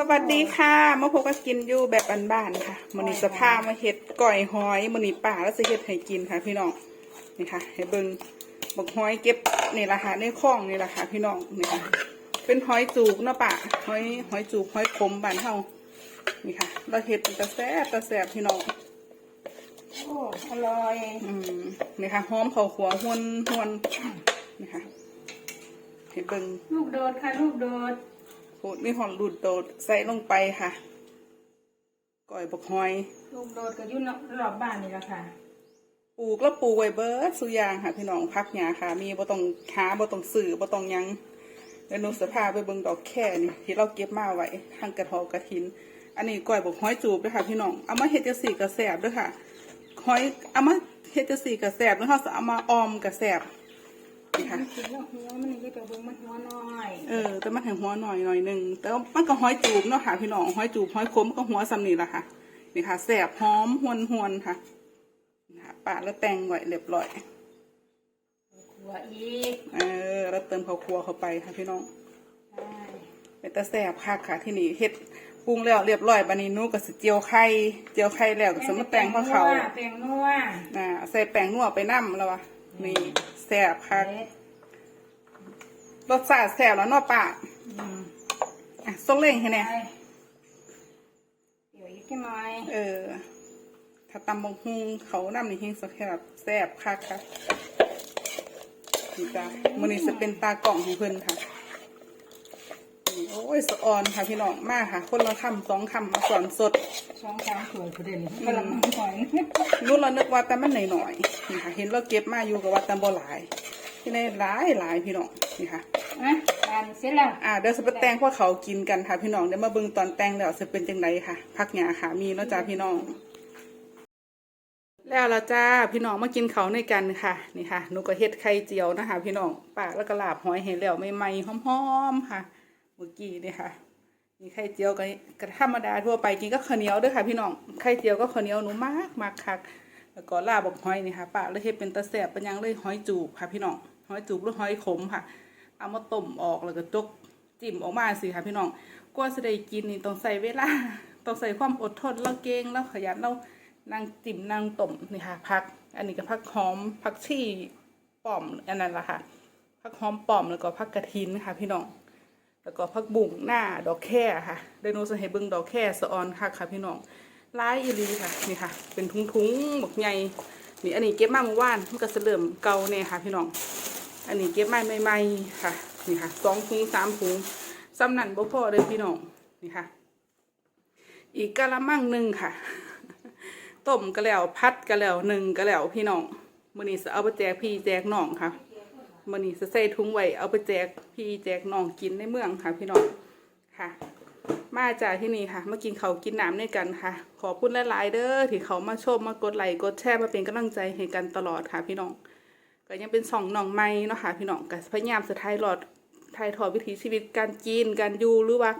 สวัสดีค่ะมาพบกับกินอยู่แบบบ้านๆค่ะมันนี้จะพามาเห็ดก่อยหอยมันนี้ป่าแล้วจะเห็ดให้กินค่ะ พี่น้องนี่ค่ะให้เบิ่งบักหอยเก็บนี่แหละค่ะในคลองนี่แหละค่ะ พี่น้องนี่ค่ะเป็นหอยจูบเนาะป่าหอยหอยจูบหอยขมบ้านเฮานี่ค่ะ เราเห็ดเป็นตะแซ่บตะแซ่บพี่น้องโอ้อร่อยอืมนี่ค่ะหอมข้าวขัวหวนหวนนี่ค่ะให้เบิ่งลูกโดดค่ะ ลูกโดด โหดมีหอมดูดโดดใส่ลงไปค่ะก่อยบักหอย ลูกโดดก็อยู่รอบบ้านนี่แหละค่ะ ปลูกแล้วปลูกไว้เบิร์ดสุอยางค่ะพี่น้องพักหญ้าค่ะ มีบ่ต้องหาบ่ต้องซื้อบ่ต้องหยังแล้วหนูสภาไปเบิ่งดอกแค่นี่ที่เราเก็บมาไว้ทางกระทอกระถิน อันนี้ก้อยบอกห้อยจูบด้วยค่ะ พี่น้องเอามาเฮ็ดจังซี่กระแสบด้วยค่ะห้อยเอามาเฮ็ดจังซี่กระแสบแล้วเราจะเอามาออมกระแสบนี่ ค่ะมันกินแล้วหัวมันนี่ก็จะเบิ่งมันหัวน้อยเออแต่มันถึงหัวหน่อยหน่อยหนึงแต่ว่ามันก็ห้อยจูบเนาะค่ะพี่น้องห้อยจูบห้อยคมก็หัวซำนี่ละค่ะ นี่ค่ะแสบหอมหวนหวนค่ะนี่ค่ะปาแล้วแต่งไว้เรียบร้อยหัวอีกเออแล้วเติมข้าวคั่วเข้าไปค่ะพี่น้องใช่เป็นตาแซ่บคักค่ะที่นี่เฮ็ดปรุงแล้วเรียบร้อยบัดนี้นูก็สิเจียวไข่เจียวไข่แล้วก็สมแตงข้าวเขาแป้งนัวอ่าใส่แป้งนัวไปน้ำแล้ววะนี่แซ่บคักเด็ด รสชาติแซ่บแล้วเนาะป้าอืมอะส่งเล่งให้ไปแน่เดี๋ยวอีกแค่หน่อย เออ ถ้าตำบังฮุงเขาน้ำนี่เฮงสักแซ่บแซ่บคักค่ะนี่จ้ะมื้อนี้จะเป็นตากล่องของเพิ่นค่ะนี่โอ้ยสะออนค่ะพี่น้องมากค่ะ คนละคำสองคำมาสอนสดสองสามถ้วยพอดีเลยกำลังหอยนู่นเรานึกว่าแต่มันหน่อยๆนี่ค่ะเห็นเราเก็บมาอยู่กับว่าแต่บ่หลาย ที่ในหลายหลายพี่น้องนี่ค่ะนะทานเสร็จแล้วอ่าเดี๋ยวจะไปแต่งพวกเขากินกันค่ะ พี่น้องเดี๋ยวมาเบิ่งตอนแต่งแล้วจะเป็นจังไดค่ะพักหยาค่ะมีเนาะจ้าพี่น้อง แล้วละจ้าพี่น้องมากินเขาวในกันค่ะนี่ค่ะหนูก็เฮ็ดไข่เจียวนะคะ พี่น้องปากแล้วก็ลาบหอยให้แล้วใหม่ๆหอมๆค่ะเมื่อกี้นี่ค่ะมีไข่เจียวก็ก็ธรรมดาทั่วไปกินก็ข้าวเหนียวด้วยค่ะ พี่น้องไข่เจียวก็ข้าวเหนียวหนูมากมากคัก แล้วก็ลาบบอกหอยนี่ค่ะปาเลยเฮ็ดเป็นตะแสบเป็นยังเลยหอยจูบค่ะพี่น้องหอยจูบหรือหอยขมค่ะ เอามาต้มออกแล้วก็จกจิ้มออกมาสิค่ะพี่น้องกว่าจะได้กินนี่ต้องใส่เวลาต้องใส่ความอดทนแล้วเก่งแล้วขยันแล้วนางจิ้มนางต้มนี่ค่ะผัก อันนี้ก็ผักหอมผักชีป้อมอันนั้นละค่ะผักหอมป้อมแล้วก็ผักกระถินค่ะ พี่น้องแล้วก็ผักบุ้งหน้าดอกแค่ค่ะเดยวหนูจะให้เบิ่งดอกแค่สะออนค่ะค่ะพี่น้อง ลายอีลีค่ะนี่ค่ะ เป็นทุงๆบักใหญ่นี่อันนี้เก็บมาเมื่อวานมันก็จะเริ่มเก่าแน่ค่ะ พี่น้อง อันนี้เก็บมาใหม่ๆค่ะนี่ค่ะสองถุงสามถุงซ้ำนั่นบ่พอเลยพี่น้องนี่ค่ะ อีกกะละมังหนึ่งค่ะต้มก็แล้วพัดก็แล้วหนึ่งก็แล้วพี่น้องมื้อนี้จะเอาไปแจกพี่แจกน้องค่ะมื้อนี้จะใส่ถุงไว้เอาไปแจกพี่แจกน้องกินในเมืองค่ะ พี่น้องค่ะ มาจากที่นี่ค่ะ มากินเขากินน้ำด้วยกันค่ะ ขอบคุณหลายๆเด้อที่เขามาชมมากดไลค์กดแชร์มาเป็นกำลังใจให้กันตลอดค่ะพี่น้องก็ยังเป็นสองน้องใหม่เนาะค่ะพี่น้องก็พยายามจะถ่ายหลอดถ่ายทอดวิถีชีวิตการกินการอยู่หรือว่า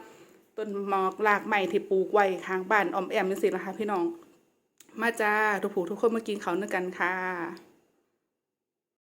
ต้นหมอกรากใหม่ที่ปลูกไว้ข้างบ้านออมแอมนี่สินะคะพี่น้อง มาจ้าทุกผู้ทุกคนมากินเขาด้วยกันค่ะ